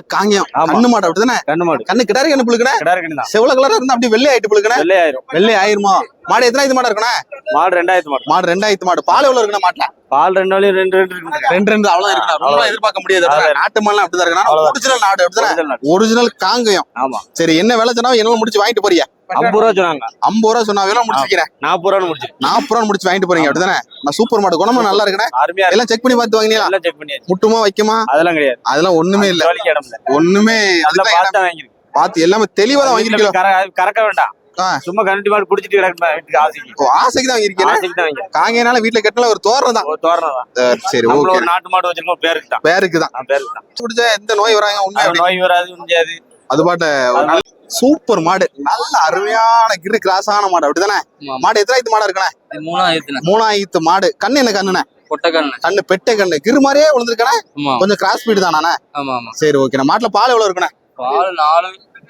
காங்கியம். கண்ணு மாடு அப்படிதானே? கண்ணு மாடு. கண்ணு கிடாரி கண்ணு புழுக்கணே கிடாரி கண்ணு செவல கலரா இருந்தா அப்படியே வெள்ளை ஆயிட்டு புழுக்கணே வெள்ளை ஆயிரும். வெள்ளை ஆயிருமா? மாடு எத்தனை இது மாடு இருக்கணும் மாடு ரெண்டாயிரத்து மாடு. மாடு ரெண்டாயிரத்து மாடு. பால் எவ்வளவு இருக்கணும் மாட்டுல? பால் ரெண்டு வழியும் ரெண்டு ரெண்டு ரெண்டு ரெண்டு அவ்வளவு இருக்கணும் ரொம்ப. எதிர்பார்க்க முடியாது. நாட்டு மாடுலாம் அப்படிதான் இருக்கணும். ஒரிஜினல் நாடு அப்படிதானே. ஒரிஜினல் காங்கயம். ஆமா. சரி என்ன வேலை சொன்னா என்ன முடிச்சு வாங்கிட்டு போறீங்க ஐம்பது ரூபா சொன்னாங்க. ஐம்பது ரூபா சொன்னா வேலை முடிச்சிருக்கிறேன் நாற்பது ரூபா முடிச்சு. நாற்பது ரூபா முடிச்சு வாங்கிட்டு போறீங்க அப்படிதானே? நான் சூப்பர் மாடு குணமா நல்லா இருக்கனே அருமையா எல்லாம் செக் பண்ணி பார்த்து வாங்கினீங்களா? எல்லாம் செக் பண்ணியாச்சு. முட்டுமா வைக்குமா? அதெல்லாம் கிடையாது. அதெல்லாம் ஒண்ணுமே இல்ல. வலிக்கு இடம் இல்ல. ஒண்ணுமே பார்த்து எல்லாமே தெளிவா தான் வாங்கிருக்கீங்க கற- கறக்க வேண்டாம். சும்மா கரண்டி மாடு குடிச்சிட்டு கிடக்கு ஆசைக்கு? தான் வாங்கிருக்கீங்க ஆசைக்கு தான் வாங்கி காங்கனால வீட்டுல கட்டின ஒரு தோரணம் தான். தோரணம் தான். சரி ஓகே நாட்டு மாடு வச்சிருக்கோம் பேருக்கு தான். பேருக்கு தான். ஆ, பேருக்கு தான். பிடிச்ச எந்த நோய் வராங்க உண்மை நோய் வராது முடியாது அது பாட்ட சூப்பர் மாடு. நல்ல அருமையான கிரு கிராஸான மாடு. அப்படிதானே. மாடு எத்தனாயிரத்து மாடா இருக்கணே இது மூணாயிரத்துண்ணே மூணாயிரத்து மாடு. கண்ணு என்ன கண்ணுண்ணே? கண்ணு. பெட்டை கண்ணு. கிரு மாதிரியே விழுந்திருக்கனே? கொஞ்சம் கிராஸ் ஸ்பீடு தானே ஆமா ஆமா. சரி ஓகே மாட்டுல பால் எவ்வளவு இருக்கணே பால் நாலு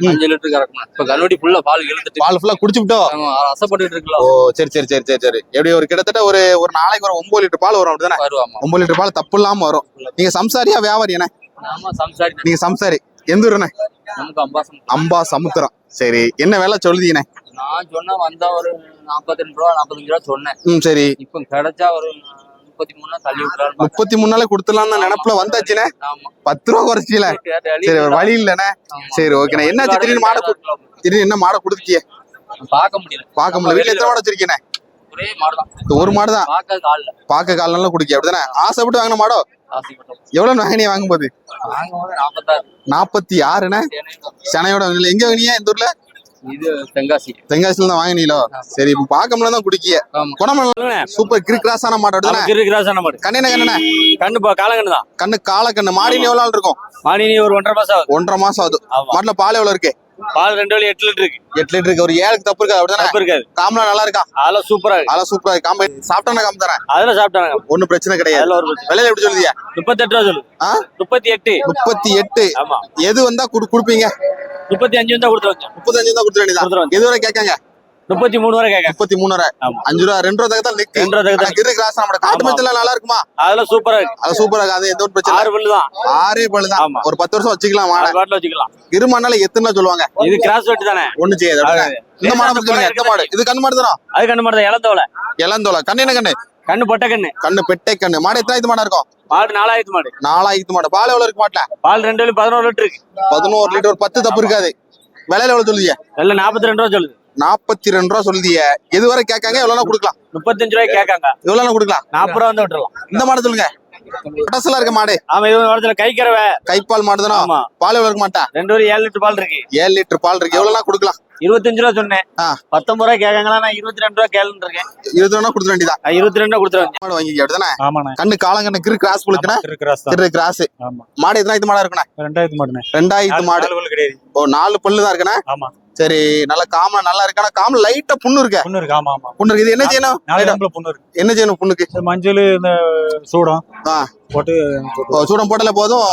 அஞ்சு லிட்டர் கறக்கணும் இப்ப கண்ணுடி ஃபுல்லா பால் இழுத்துட்டு. பால் ஃபுல்லா குடிச்சுட்டோ ஆமா அசைப்பட்டு இருக்கலாம். ஓ சரி சரி சரி சரி சரி. எப்படி ஒரு கிட்டத்தட்ட ஒரு ஒரு நாளைக்கு ஒரு ஒன்பது லிட்டர் பால் வரும் அப்படிதானே? ஒன்பது லிட்டர் பால் தப்பு இல்லாம வரும். நீங்க சம்சாரியா வியாபாரி என்ன நீங்க சம்சாரி. எந்த ஊருண்ணே? நமக்கு அம்பா சமுத்திரம். சரி என்ன வேலை சொல்லுதீங்கண்ணே? நான் சொன்னா வந்தா ஒரு நாற்பத்தி ரெண்டு ரூபா நாற்பத்தஞ்சு ரூபா சொன்னேன். ம் சரி. இப்ப கிடைச்சா ஒரு முப்பத்தி மூணு தள்ளி விட்டுறாரு முப்பத்தி நினப்புல வந்தாச்சுண்ணே? ஆமா. பத்து ரூபா குறைச்சில. சரி ஒரு வழி இல்லைண்ணே. சரி ஓகேண்ணே என்னாச்சு? திடீர்னு மாடை திடீர்னு என்ன மாடை கொடுத்துட்டியே? பார்க்க முடியல. பார்க்க முடியல. வீட்டுல எத்தனை மாடு வச்சிருக்கீங்க ஒரே மாடுதான் இந்த ஒரு மாடு தான்? பார்க்க கால்ல. பார்க்க கால் நல்லா குடிக்க அப்படிதானே? ஆசைப்பட்டு வாங்கின மாடோ? எவ்வளவு வாங்கினீங்க வாங்கும்போது வாங்க போது நாற்பத்தி ஆறுண்ணே சென்னையோட. எங்க வாங்கினீங்க இந்த ஊர்ல? இது தென்காசி. தென்காசில தான் வாங்கினீங்களோ? சரி இப்ப பார்க்க முடியல தான் குடிக்கிய சூப்பர் கிரி கிராஸான மாடு நமக்கு கிராசான மாடு. கண்ணே கண்ணே கண்ணு பா- காலங்கண்ணு தான். கண்ணு கால கண்ணு மாடின்னு எவ்வளவு இருக்கும்? மாடி நீ ஒரு ஒன்றரை மாசம் ஆகுது. ஒன்றரை மாசம் ஆகுது. மாட்டுல பால் எவ்வளவு இருக்கு? பால் ரெண்டு வழி எட்டு லிட்டர் இருக்கு எட்டு லிட்டர் இருக்கு ஒரு ஏழுக்கு தப்பு இருக்காது. அப்படிதானே? தப்பு இருக்காது. காம்பளா நல்லா இருக்கா? அதெல்லாம் சூப்பரா இருக்கு. அதெல்லாம் சூப்பரா இருக்கு. காம்பு சாப்பிட்டான காம்பு தரேன் அதெல்லாம் சாப்பிட்டாங்க ஒண்ணும் பிரச்சனை கிடையாது. அதெல்லாம் ஒரு. விலையில எப்படி சொல்லுதியா? முப்பத்தெட்டு ரூபா சொல்லு. ஆ? முப்பத்தி எட்டு. முப்பத்தி எட்டு. ஆமா. எது வந்தா குடு கொடுப்பீங்க? முப்பத்தி அஞ்சு வந்தா கொடுத்து வச்சோம் முப்பத்தஞ்சு தான் கொடுத்துருவோம் எது வரை கேட்காங்க? முப்பத்தி மூணு வரை கேட்க. முப்பத்தி மூணு வரை. அஞ்சு ரூபா ரெண்டு ரூபா தான் நிக்கு. ரெண்டு ரூபா தகுந்த ஆனா கிரு கிராஸ் நம்ம காட்டு ஆமா. மச்சல நல்லா இருக்குமா? அதெல்லாம் சூப்பரா இருக்கு. அது சூப்பரா இருக்கு. அது எந்த ஒரு பிரச்சனை ஆறு பல்லு தான். ஆறே பல்லு தான். ஒரு பத்து வருஷம் வச்சுக்கலாம் மாடை பாட்டில் வச்சுக்கலாம். இருமானால எத்தனை சொல்லுவாங்க. இது கிராஸ் வெட்டு தானே? ஒண்ணு செய்யாது. இந்த மாடை சொல்லுங்க எந்த மாடு? இது கண்ணு மாடு தானோ? அது கண்ணு மாடு தான். இளந்தோலை. இளந்தோலை. கண்ணு என்ன கண்ணு? கண்ணு பொட்டை கண்ணு. கண்ணு பெட்டை கண்ணு. மாடு எத்தனை மாடா இருக்கும்? மாடு நாலாயிரத்து மாடு. நாலாயிரத்து மாடு. பால் எவ்வளவு இருக்கு மாட்டுல? பால் ரெண்டு பதினோரு லிட்டர் இருக்கு. பதினோரு லிட்டர். பத்து தப்பு இருக்காது. விலையில எவ்வளவு எல்லாம் நாற்பத்தி ரெண்டு ரூபா சொல்லுது. நாற்பத்தி ரெண்டு ரூபா சொல்லுதிய. எது வரை கேட்காங்க? எவ்வளவு கொடுக்கலாம். முப்பத்தஞ்சு ரூபாய்க்கு கேட்காங்க. எவ்வளவு கொடுக்கலாம்? நாற்பது ரூபா வந்து விட்டுறலாம். இந்த மாடு சொல்லுங்க. பட்டசலா இருக்க மாடு. ஆமா இது ஒரு இடத்துல கை கறவை. கைப்பால் மாடு தானோ? ஆமா. பால் எவ்வளவு இருக்க மாட்டா? ரெண்டு வழி ஏழு லிட்டர் பால் இருக்கு. ஏழு லிட்டர் பால் இருக்கு. எவ்வளவு கொடுக்கலாம்? இருபத்தஞ்சு ரூபா சொன்னேன். ஆ. பத்தொன்பது ரூபாய் கேட்காங்களா? நான் இருபத்தி ரெண்டு ரூபா கேளுன்னு இருக்கேன். இருபது ரூபா கொடுத்துட வேண்டியதான் நான் இருபத்தி ரெண்டு கொடுத்துருவேன். மாடு வாங்கிக்க அப்படிதானே ஆமாண்ணே. கண்ணு காலங்கண்ணு கிரு கிராஸ் ஆமா, தான். கிரு கிராஸ். ஆமா. மாடு எத்தனை இது மாடா இருக்குண்ணே? ரெண்டாயிரத்து மாடுண்ணே. ரெண்டாயிரத்து மாடு. ஓ நாலு பல்லு தான் இருக்குண்ணே? ஆமா. சரி நல்ல காம நல்லா இருக்கு? ஆனா காம லைட்டா புண்ணு இருக்க. பொண்ணு இருக்கு ஆமா ஆமா. புண்ணு இருக்கு. இது என்ன செய்யணும்? இடம்புல பொண்ணு இருக்கு. என்ன செய்யணும் புண்ணுக்கு? மஞ்சள் இந்த சூடம். ஆ. போட்டு சூடம் போட்டாலே போதும்.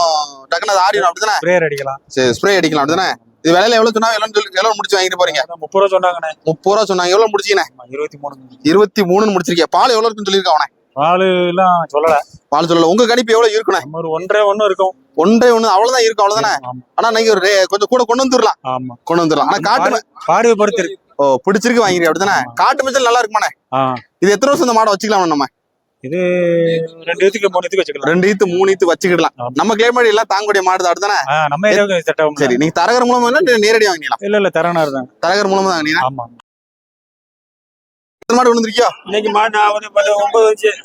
டக்குனு அது ஆடிடும் அப்படிதானே? ஸ்ப்ரேயர் அடிக்கலாம். சரி ஸ்ப்ரே அடிக்கலாம் அப்படிதானே? இது விலையில எவ்வளவு சொன்னா எவ்வளவு சொல்லி எவ்வளவு முடிச்சு வாங்கிட்டு போறீங்க? முப்பது ரூபா சொன்னாங்கண்ணே. முப்பது ரூபா சொன்னாங்க. எவ்வளவு முடிச்சீங்கண்ணே இருபத்தி மூணு இருபத்தி மூணுன்னு முடிச்சிருக்கீங்க பால் எவ்வளவு இருக்குன்னு சொல்லியிருக்கேன் அவனே. பால் எல்லாம் சொல்லல. பால் சொல்லல. உங்க கணிப்பு எவ்வளவு இருக்குண்ணே? ஒரு ஒன்றரை ஒண்ணு இருக்கும். ஒன்றே ஒண்ணு அவ்வளவுதான் இருக்கும் அவ்வளவுதானே? ஆனா நீங்க ஒரு கொஞ்சம் கூட கொண்டு வந்துடலாம். கொண்டு வந்துடலாம். ஆனா காட்டு பாடுவை பொறுத்து இருக்கு ஓ பிடிச்சிருக்கு வாங்கிருக்கீங்க அப்படிதானே காட்டு மச்சல் நல்லா இருக்குமாண்ணே? இது எத்தனை வருஷம் இந்த மாடை வச்சுக்கலாம் நம்ம? இது ரெண்டு இதுக்கு மூணு இதுக்கு வச்சுக்கலாம். ரெண்டு ஈத்து மூணு ஈத்து வச்சுக்கிடலாம். ஆமா. நம்ம கிளைமேட் எல்லாம் தாங்கக்கூடிய மாடு தான் அப்படிதானே ஆ, நம்ம ஏரியாவுக்கு செட் ஆகும் சரி நீங்க தரகர் மூலமா இல்ல நேரடியா வாங்கிக்கலாம் இல்ல இல்ல தரனார் தான். தரகர் மூலமா தான் எத்தனை மாடு இன்னைக்கு மாடு நான் வந்து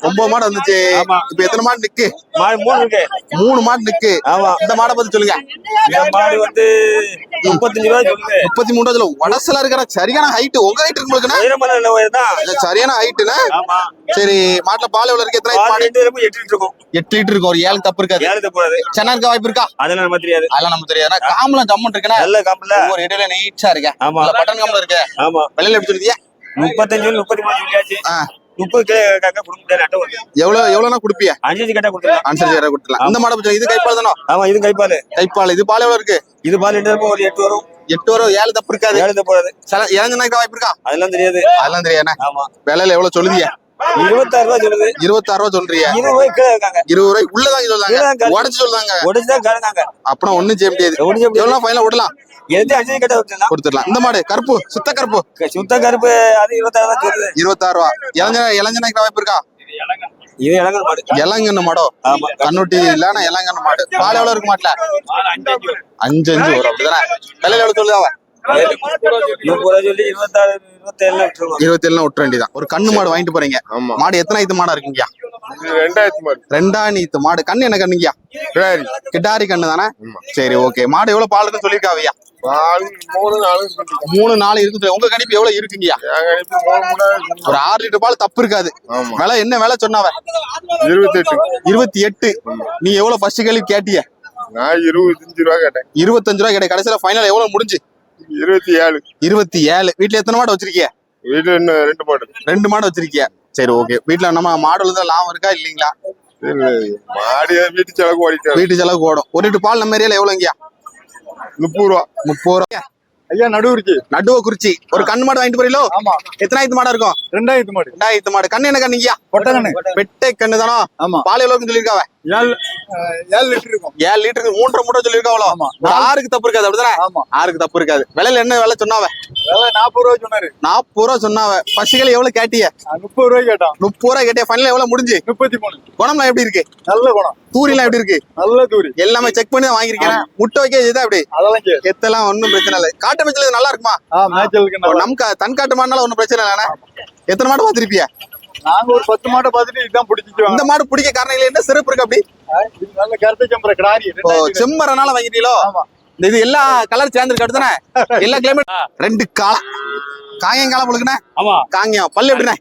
ஒன்பது மாடு வந்துச்சு. இப்ப எத்தனை மாடு நிக்கு? மாடு மூணு இருக்கு. மூணு மாடு நிக்கு. ஆமா. இந்த மாடை பத்தி சொல்லுங்க. இந்த மாடு வந்து முப்பத்தஞ்சு ரூபா முப்பத்தி மூணு அதுல உடசலா இருக்கிற சரியான ஹைட் உங்க ஹைட் இருக்கு உங்களுக்கு சரியான ஹைட்டுனா சரி மாட்டுல பால் எவ்வளவு இருக்கு? எத்தனை மாடு? எட்டு லிட்டர் இருக்கும். எட்டு லிட்டர் ஒரு ஏழு இருக்காது. ஏழு போறாது சென்னா இருக்க வாய்ப்பு இருக்கா? அதெல்லாம் நம்ம தெரியாது. அதெல்லாம் நமக்கு தெரியாது ஆனா காம்பளம் ஜம்மன் இருக்குன்னா நல்ல காப்பில் ஒவ்வொரு இடையில நீட்டா இருக்கேன். ஆமா. பட்டன் காம்பளம் இருக்கு. ஆமா. வெள்ளையில எப்படி முப்பத்தஞ்சு முப்பத்தி மூணு சொல்லியாச்சு. முப்பது கிலோ கேட்க கொடுக்க வருது எவ்வளவு எவ்வளவுனா குடுப்பிய? அஞ்சு அஞ்சு கட்டா கொடுத்துலாம் இந்த மாடை பத்தி இது கைப்பால் தானோ? ஆமா இது கைப்பால். கைப்பால். இது பால் எவ்வளவு இருக்கு? இது பால் ஒரு எட்டு வரும். எட்டு வரும். ஏழு தப்பு இருக்காது. ஏழு போறாது சில இறங்குனா வாய்ப்பு இருக்கா? அதெல்லாம் தெரியாது. அதெல்லாம் தெரியாது ஆமா. விலையில எவ்வளவு சொல்லுதியா? இருபத்தாறு ரூபா சொல்லுது. இருபத்தாறு ரூபா சொல்றிய? இருபது ரூபாய் கீழே இருக்காங்க. இருபது ரூபாய் உள்ளதாங்க சொல்றாங்க. உடச்சு சொல்றாங்க உடச்சுதான் கலந்தாங்க அப்புறம் ஒண்ணும் செய்ய முடியாது. ஒண்ணும் செய்ய முடியாது. எவ்வளவு ஃபைனல் விடலாம் எது அஞ்சு கட்ட கொடுத்துடலாம்? இந்த மாடு கருப்பு சுத்த கருப்பு. சுத்த கருப்பு அது இருபத்தாறு ரூபா சொல்லுது இருபத்தாறு ரூபா இளஞ்சன இளஞ்சனைக்கு வாய்ப்பு இருக்கா? இது இளங்கல் மாடு. இளங்கன்னு மாடோ? ஆமா. கண்ணுட்டி இல்லன்னா இளங்கன்னு மாடு. பால் எவ்வளவு இருக்கு மாட்டுல? அஞ்சு அஞ்சு வரும் அப்படிதானே? விலையில எவ்வளவு சொல்லுதாவ இருபத்தி ஏழுலாம் விட்டுற வேண்டியதான் ஒரு கண்ணு மாடு வாங்கிட்டு போறீங்க. ஆமா. மாடு எத்தனை ஐத்து மாடா இருக்குங்கய்யா? இது ரெண்டாயிரத்தி மாடு. கண்ணு என்ன கண்ணுங்கய்யா கிடாரி. கிட்டாரி கண்ணு தானே. சரி ஓகே. மாடு எவ்வளவு பால் பால் மூணு நாலு இருக்கு. உங்க கணிப்பு எவ்வளவு மூணாயிரம் ஒரு ஆறு லிட்டர் பால் தப்பு இருக்காது. விலை என்ன விலை சொன்னாவ? இருபத்தெட்டு. இருபத்தி எட்டு. நீ எவ்வளவு ஃபர்ஸ்ட் கேள்வி கேட்டிய? நான் இருபத்தஞ்சு ரூபா கேட்டேன். இருபத்தஞ்சு ரூபாய் கிடையாது கடைசியில ஃபைனல் எவ்வளவு முடிஞ்சு? இருபத்தி ஏழு. இருபத்தி ஏழு. வீட்டுல எத்தனை மாடு வச்சிருக்கிய? வீட்டுல ரெண்டு மாடு ரெண்டு மாடு வச்சிருக்கிய. சரி ஓகே வீட்டுல நம்ம மாடு தான் லாபம் இருக்கா இல்லீங்களா? இல்ல, மாடு வீட்டு செலவு ஓடிட்டு வீட்டு செலவுக்கு ஓடும். ஒரு லிட்டர் பால் நம்ம ஏரியால எவ்வளவுங்கய்யா? முப்பது ரூபா. முப்பது ரூபா. ஐயா நடுவுருக்கு நடுவ குறிச்சி. ஒரு கண்ணு மாடு வாங்கிட்டு போறீங்களோ? ஆமா. எத்தனாயிரத்து மாடா இருக்கும்? ரெண்டாயிரத்து மாடு. ரெண்டாயிரத்து மாடு. கண்ணு என்ன கண்ணுங்கய்யா கொட்டகண்ணு பெட்டை கண்ணு தானோ? ஆமா. பால் எவ்வளவுன்னு சொல்லியிருக்காவ? ஏழு லிட்டர் இருக்கும். ஏழு லிட்டருக்கு மூன்றரை மூட்டை சொல்லியிருக்காவளோ? ஆமா. ஆறுக்கு தப்பு இருக்காது அப்படிதானே ஆமா. ஆறுக்கு தப்பு இருக்காது. விலையில என்ன விலை சொன்னாவ? வேலை நாற்பது ரூபாய் சொன்னாரு. நாற்பது ரூபா சொன்னாவ. பசிகள் எவ்வளவு கேட்டிய? முப்பது ரூபாய் கேட்டான். முப்பது ரூபா கேட்டிய ஃபைனல் எவ்வளவு முடிஞ்சு? முப்பத்தி மூணு குணம்லாம் எப்படி இருக்கு? நல்ல குணம். தூரிலாம் எப்படி இருக்கு? நல்ல தூரி. எல்லாமே செக் பண்ணி தான் வாங்கியிருக்கேன். முட்டை வைக்க இதுதான் அப்படி அதெல்லாம் எத்தெல்லாம் ஒன்றும் பிரச்சனை இல்லை. காட்டு மேய்ச்சல் இது நல்லா இருக்குமா? ஆ மேய்ச்சலுக்கு இப்போ நல்லா நம் கா- தன் காட்டு மாடுனால ஒன்றும் பிரச்சனை இல்லைண்ணே எத்தனை மாடு பார்த்திருப்பிய? நாங்க ஒரு பத்து மாட்டை பார்த்துட்டு இதுதான் பிடிச்சிட்டு இந்த மாடு பிடிக்க காரணம் இல்லை என்ன சிறப்பு இருக்கு அப்படி? நல்ல கருத்து சம்பர கிடாரி. செம்மரனால வாங்கிட்டீங்களோ? இது எல்லா கலர் சேர்ந்துருக்கு அப்படிதானே எல்லா கிளைமேட் ரெண்டு காலம் காயம் காலம் முழுக்குண்ணே ஆமா. காங்கியம். பல்லு எப்படிண்ணே?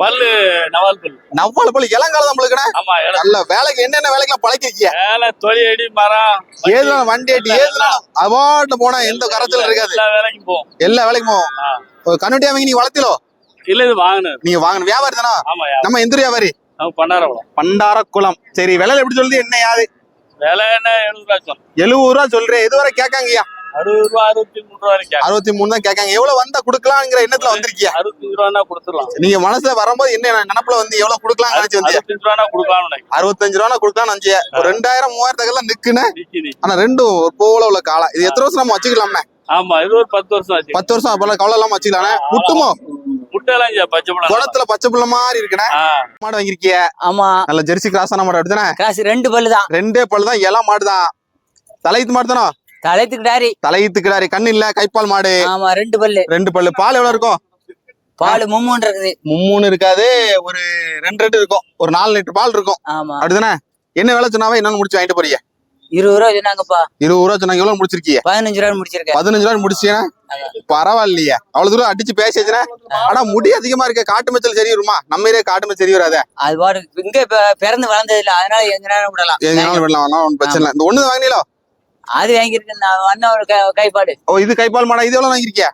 பல்லு நவால் பல்லு. நவ்வால பல்லு. இளங்காலம் தான் முழுக்குண்ணே ஆமா நல்ல வேலைக்கு என்னென்ன வேலைக்கெல்லாம் பழக்கிக்கிய வேலை தொழில் அடி மரம். ஏதுனாலும் வண்டி ஏட்டி ஏதுனாலும் அவார்டு போனா எந்த கரைச்சல் இருக்காது. எல்லா வேலைக்கும் போவோம். எல்லா வேலைக்கும் போவோம். கண்ணுட்டியா வாங்கி நீங்க வளர்த்திலோ? இல்ல இது வாங்கினது. நீங்க வாங்கணும் வியாபாரி தானா? ஆமா நம்ம எந்த வியாபாரி? நம்ம பண்ணாரவளம் பண்டார குளம் சரி விலை எப்படி சொல்லுது என்ன யாது? விலை என்ன எழுபது ரூபா சொன்னோம் எழுபது ரூபா சொல்றேன். இதுவரை கேட்காங்கய்யா? அறுபது ரூபா அறுபத்தி மூணு ரூபா வரைக்கும் அறுபத்தி மூணு தான் கேட்காங்க. எவ்வளவு வந்தா கொடுக்கலாங்கிற எண்ணத்துல வந்திருக்கியா? அறுபத்தஞ்சு ரூபானா கொடுத்துடலாம். நீங்க மனசுல வரும்போது என்ன நினப்புல வந்து எவ்வளவு கொடுக்கலாம் நினைச்சு வந்து அறுபத்தஞ்சு ரூபானா கொடுக்கலாம்னு நினைக்கிறேன். அறுபத்தஞ்சு ரூபா கொடுக்கலாம் நினைச்சு ஒரு ரெண்டாயிரம் மூவாயிரத்துக்கெல்லாம் நிக்குன்னு? நிக்கி நிக்கி ஆனா ரெண்டும் ஒரு போல உள்ள காலம் இது எத்தனை வருஷம் நம்ம வச்சுக்கலாம்ண்ணே ஆமா இது ஒரு பத்து வருஷம் ஆச்சு. பத்து வருஷம் அப்பல கவலை இல்லாம வச்சுக்கலாம்ண்ணே முட்டுமோ? முட்டையெல்லாம் பச்சை பழம் குளத்துல பச்சை புள்ள மாதிரி இருக்குண்ணே. ஆ. மாடு வாங்கிருக்கிய ஆமா. நல்ல ஜெர்சி கிராஸான மாடு எடுத்தானே காசு ரெண்டு பல்லு தான். ரெண்டே பல்லு தான் இலை மாடு தான். தலையத்து மாடு தானோ? தலைத்துக்கிட்டாரி தலையத்து கிடாரி கண்ணு இல்ல கைப்பால் மாடு. ஆமா ரெண்டு பல்லு. ரெண்டு பல்லு. பால் எவ்வளவு இருக்கும்? பால் மும்மூன் இருக்குது. மும்மூணு இருக்காது. ஒரு ரெண்டு ரெண்டு இருக்கும். ஒரு நாலு லிட்டர் பால் இருக்கும். ஆமா. அப்படிதானே? என்ன வேலை சொன்னாவே என்னன்னு முடிச்சு வாங்கிட்டு போறீங்க? இருபது ரூபா சொன்னாங்கப்பா. இருபது ரூபா சொன்னாங்க. எவ்வளவு முடிச்சிருக்கீங்க? பதினஞ்சு ரூபா முடிச்சிருக்கேன். பதினஞ்சு ரூபா முடிச்சீங்கன்னா பரவாயில்லையே. அவ்வளவு தூரம் அடிச்சு பேசி வச்சுனா ஆனா முடி அதிகமா இருக்க காட்டு மச்சல் சரி வருமா? நம்ம ஏரியா காட்டு மச்சல் சரி வராதே. அது பாடு இங்க பிறந்து வளர்ந்தது இல்ல. அதனால எங்க நேரம் விடலாம். எங்கனாலும் விடலாம். ஒன்றும் பிரச்சனை இல்லை. இந்த ஒண்ணு வாங்கினீங்களோ? அது வாங்கியிருக்கேன் நான். அண்ணன் ஒரு கை- கைப்பாடு. ஓ இது கைப்பால் மாடா. இது எவ்வளவு வாங்கிருக்கியா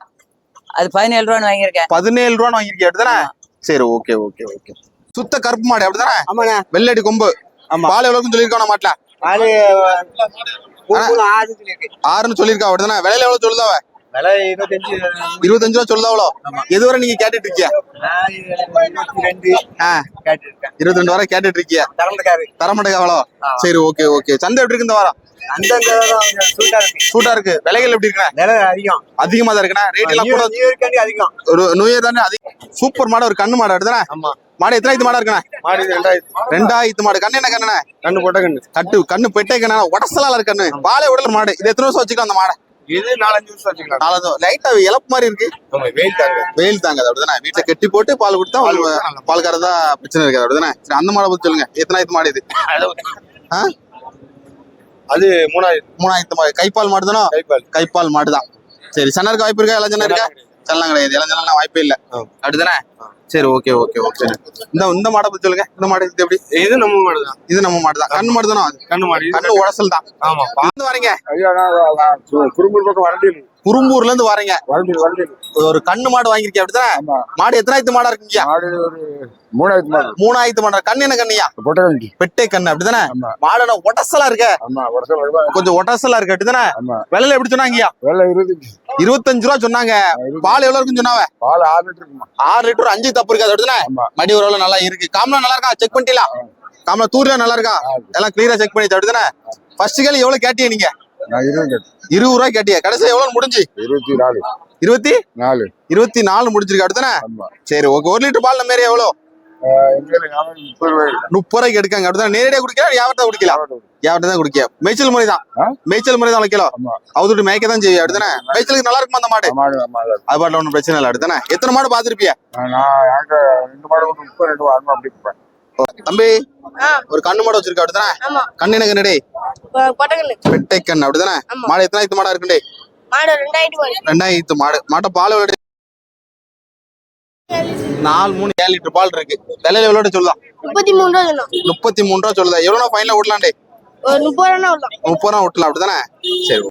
அது பதினேழு ரூபான்னு வாங்கியிருக்கேன். பதினேழு ரூபான்னு வாங்கிருக்கியா அப்படிதானே? சரி ஓகே ஓகே ஓகே. சுத்த கருப்பு மாடு அப்படிதானே? ஆமாண்ணே. வெள்ளடி கொம்பு. பால் எவ்வளவுன்னு சொல்லியிருக்கோம் மாட்டல? ஆறுன்னு சொல்லியிருக்கா. அப்படிதானே? விலையில எவ்வளவு சொல்லுதாவ விலை இருபத்தஞ்சு. ரூபா சொல்லுதாவளோ எதுவரை நீங்க கேட்டுட்டு இருக்கியா இருபத்தி ரெண்டு. வரை கேட்டுட்டு இருக்கியா தரமாட்டக்காரு தர மாட்டேங்காவளோ சரி ஓகே ஓகே. சந்தை எப்படி இருக்கு இந்த வாரம்? அந்த சூட்டா இருக்கு. சூட்டா இருக்கு. விலைகள் எப்படி இருக்குண்ணே? விலை அதிகம். அதிகமா தான் இருக்குண்ணா. ரேட் எல்லாம் கூட நியூ இயர்க்காண்டி அதிகம். ஒரு நியூ இயர் தானே அதிகம். சூப்பர் மாடு ஒரு கண்ணு மாடு எடுத்தானே ஆமா. மாடு எத்தனாயிரத்து மாடா இருக்குண்ணே? மாடு ரெண்டாயிரத்தி ரெண்டாயிரத்து மாடு. கண்ணு என்ன கண்ணுண்ணே? கண்ணு போட்ட கண்ணு. கட்டு கண்ணு பெட்டை கண்ணு. உடசலால இருக்கு கண்ணு. பாலை உடல் மாடு. இது எத்தனை வருஷம் வச்சுக்கலாம் அந்த மாடை? இது நாலஞ்சு வருஷம் வச்சுக்கலாம். நாலு லைட்டா இழப்பு மாதிரி இருக்கு. வெயில் தாங்க. வெயில் தாங்க. அப்படிதானே வீட்டுல கெட்டி போட்டு பால் கொடுத்தா பால் பால் கறதா பிரச்சனை இருக்காது. அப்படிதானே அந்த மாடை பத்தி சொல்லுங்க. எத்தனாயிரத்து மாடு இது? ஆ? அது மூணாயிரம் மூணாயிரத்து மாடு கைப்பால் மாடு தானோ கைப்பால். கைப்பால் மாடு தான் சரி சன்னருக்கு வாய்ப்பு இருக்கா? இளஞ்சனா இருக்கா? செல்லாம் கிடையாது. இளஞ்சனா வாய்ப்பே இல்ல. அப்படிதானே? சரி ஓகே ஓகே ஓகே. இந்த இந்த மாடை பத்தி சொல்லுங்க. இந்த மாடு இது எப்படி? இது நம்ம மாடு தான் இது நம்ம மாடு தான் கண்ணு மாடு தானோ கண்ணு மாடு. கண்ணு உடசல் தான் ஆமா. இருந்து வரீங்க. ஐயா குறும்பூர் பக்கம் வரண்டி குறும்பூர்ல இருந்து வரீங்க. ஒரு கண்ணு மாடு வாங்கிருக்கீங்க அப்படிதானே ஆமா. மாடு எத்தனாயிரத்து மாடா இருக்கீங்க மாடு ஒரு மூணாயிரத்து மாடு. மூணாயிரத்து மாடா. கண்ணு என்ன கண்ணியா பொட்டை கண்ணு. அப்படிதானே ஆமா. மாடன ஒடசலா இருக்க? கொஞ்சம் ஒடசலா இருக்கு அப்படிதானே ஆமா. விலையில எப்படி சொன்னாங்கய்யா? இருபத்தஞ்சு ரூபா சொன்னாங்க. பால் எவ்வளவு இருக்குன்னு சொன்னாவ? பால் ஆறு லிட்டர் ஆறு லிட்டர் அஞ்சு தப்பு இருக்காது அப்படிதானே ஆமா. மடி ஓரளவு நல்லா இருக்கு. காமலா நல்லா இருக்கா? செக் பண்ணிட்டீங்களா? காமலா தூரியா நல்லா இருக்கா? எல்லாம் கிளியரா செக் பண்ணி அப்படிதானே ஃபர்ஸ்ட் கேள்வி எவ்வளவு கேட்டீங்க நீங்க? இருபது ரூபாய் கேட்டியா. கடைசி எவ்வளவு முடிஞ்சு? இருபத்தி நாலு. இருபத்தி? நாலு. இருபத்தி நாலு முடிஞ்சிருக்கு அப்படிதானே ஆமா. சரி ஓகே. ஒரு லிட்டர் பால் மாரி எவ்வளவு முப்பது ரூபாய். முப்பது ரூபாய்க்கு எடுக்காங்க. அப்படிதான் நேரடியா குடிக்கலாம் வியாபாரத்தை குடிக்கலாம்? வியாபாரத்தை தான் குடிக்க மேய்ச்சல் முறை தான்? மேய்ச்சல் முறை தான் கிலோ. ஆமா. அவுத்துட்டு மேய்க்க தான் செய்யும் அப்படிதானே மேய்ச்சலுக்கு நல்லா இருக்குமா அந்த மாடு? அது. பாட்டில் ஒன்றும் பிரச்சனை இல்லை அப்படிதானே எத்தனை மாடு பார்த்துருப்பிய தம்பி. ஒரு கண்ணு மாடு வச்சிருக்க அப்படிதானே ஆமா. கண்ணு என்ன கண்ணடே கொட்டகல் பெட்டை கண்ணு அப்படிதானே. மாடு எத்தனை ஐத்து மாடா இருக்குண்டே மாடு ரெண்டாயிரத்தி மாடு. ரெண்டாயிரத்து மாடு. மாட்டை பால் எவ்வளோ நாலு மூணு ஏழு லிட்டர் பால் இருக்கு. விலையில எவ்வளோ சொல்லலாம் முப்பத்தி மூணு ரூபா முப்பத்தி மூணு ரூபா சொல்லுதா எவ்வளோ ஃபைனல் ஒரு முப்பது ரூபா விடலாம் முப்பது ரூபா விட்டலாம் அப்படிதானே? சரி